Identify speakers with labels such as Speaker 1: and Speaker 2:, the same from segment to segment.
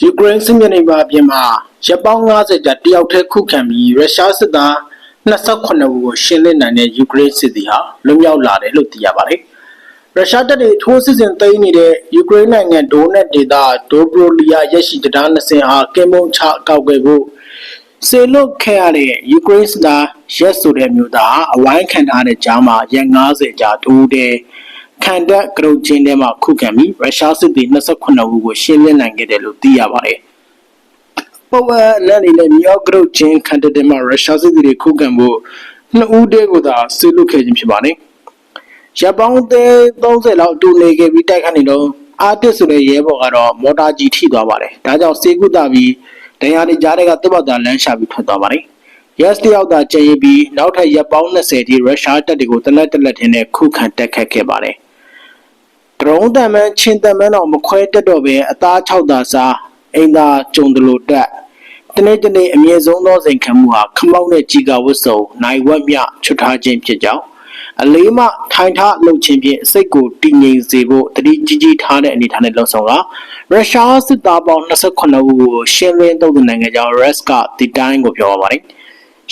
Speaker 1: ယူကရိန်းစစ်မြေပြင်မှာအပြင်မှာရပ်ပေါင်း90ကြာတယောက်တည်းခုခံပြီးရုရှားစစ်သား28ဦးကိုရှင်းလင်းနိုင်တဲ့ယူကရိန်းစစ်သည်ဟာလွတ်မြောက်လာတယ်လို့သိရပါတယ်။ရုရှားတပ်တွေထိုးစစ်ဆင်သိမ်းနေတဲ့ယူကရိန်းနိုင်ငံဒိုနက်ဒေသဒိုဘရိုလီယာရက်ရှိတရားနှစ်စင်အားကင်မုံချကောက်ွယ်ဖို့စေလွတ်ခဲ့ရတဲ့ယူကရိန်းစစ်သားရက်ဆိုတဲ့မျိုးသားဟာအဝိုင်းခံထားတဲ့ကြားမှာရက်90ကြာတိုးတဲ့ ခံတပ်ကရုတ်ချင်းထဲမှာခုခံပြီးရုရှားစစ်သည်28ဦးကိုရှင်းလင်းနိုင်ခဲ့တယ်လို့သိရပါတယ်။ပေါ်ဝါလန်နေနဲ့မြောက်ကရုတ်ချင်းခံတဲ့တဲ့မှာရုရှားစစ်သည်တွေခုခံဖို့နှစ်ဦးတည်းကိုသာဆေးလွတ်ခဲ့ခြင်းဖြစ်ပါတယ်။ရပ်ပေါင်းသေး30လောက်အတူနေခဲ့ပြီးတိုက်ခတ်နေတော့အာတစ်ဆိုတဲ့ရဲဘော်ကတော့မော်တာကြီးထိသွားပါတယ်။ဒါကြောင့်စေကုသပြီးဒဏ်ရာတွေကြားတွေကသူ့ဘာသာလမ်းရှာပြီးထွက်သွားပါတယ်။ yes တယောက်သာကျန်ရစ်ပြီးနောက်ထပ်ရပ်ပေါင်း20ထိရုရှားတပ်တွေကိုတလက်တလက်ထင်းနဲ့ခုခံတက်ခတ်ခဲ့ပါတယ်။ ဒရုန်းတံမန်းချင်းတံမန်းတော့မခွဲတက်တော့ပဲအသား၆သာစားအိမ်သာကြုံတယ်လို့တက်တနေ့တနေ့အမြင့်ဆုံးသောစိန်ခံမှုဟာခမောက်နဲ့ជីကာဝတ်စုံနိုင်ဝက်မြချွတ်ထားခြင်းဖြစ်ကြောင်းအလေးမှထိုင်ထားလှုပ်ခြင်းဖြင့်စိတ်ကိုတည်ငြိမ်စေဖို့တတိကြီးကြီးထားတဲ့အနေထားနဲ့လှုပ်ဆောင်ကရုရှားစစ်သားပေါင်း28ဦးကိုရှင်းလင်းသုံးသပ်နိုင်ခဲ့ကြောင်း RES ကဒီတိုင်းကိုပြောပါပါတယ်။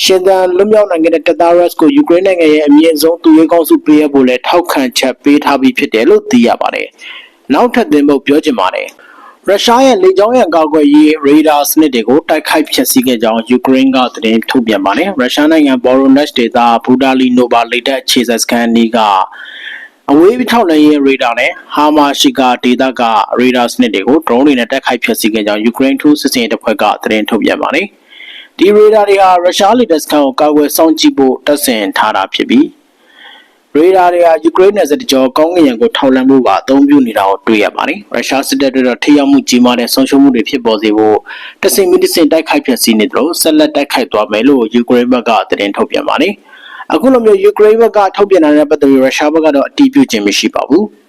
Speaker 1: ရှင်သန်လွတ်မြောက်နိုင်ခဲ့တဲ့တပ်သား RES ကိုယူကရိန်းနိုင်ငံရဲ့အမြင့်ဆုံးသူရဲကောင်းစုပေးရဖို့လည်းထောက်ခံချက်ပေးထားပြီးဖြစ်တယ်လို့သိရပါတယ်။နောက်ထပ်သင်ဖို့ပြောချင်ပါတယ်။ရုရှားရဲ့လေကြောင်းရန်ကာကွယ်ရေးရေဒါစနစ်တွေကိုတိုက်ခိုက်ဖျက်ဆီးခဲ့ကြောင်းယူကရိန်းကသတင်းထုတ်ပြန်ပါတယ်။ရုရှားနိုင်ငံဘော်ရိုနက်ဒေသဘူဒါလီနိုဗာလေတပ်အခြေစိုက်စခန်းနီးကအဝေးထောက်လှမ်းရေးရေဒါနဲ့ဟာမာရှိကာဒေသကရေဒါစနစ်တွေကိုဒရုန်းတွေနဲ့တိုက်ခိုက်ဖျက်ဆီးခဲ့ကြောင်းယူကရိန်းထိုးစစ်စင်ရေးတပ်ဖွဲ့ကသတင်းထုတ်ပြန်ပါတယ်။ ဒီရေဒါတွေဟာရုရှားလေတပ်စခန်းကိုကာကွယ်စောင့်ကြည့်ဖို့တပ်ဆင်ထားတာဖြစ်ပြီးရေဒါတွေဟာယူကရိန်းနယ်စပ်တကြောကောင်းကင်ယံကိုထောက်လှမ်းဖို့ပါအသုံးပြုနေတာကိုတွေ့ရပါတယ်။ရုရှားစစ်တပ်တွေတော့ထိရောက်မှုကြီးမားတဲ့ဆုံးရှုံးမှုတွေဖြစ်ပေါ်စေဖို့တဆင်မီတဆင်တိုက်ခိုက်ဖျက်ဆီးနေတယ်လို့ဆက်လက်တိုက်ခိုက်သွားမယ်လို့ယူကရိန်းဘက်ကသတင်းထုတ်ပြန်ပါတယ်။အခုလိုမျိုးယူကရိန်းဘက်ကထုတ်ပြန်တာနဲ့ပတ်သက်ပြီးရုရှားဘက်ကတော့အတည်ပြုခြင်းမရှိပါဘူး။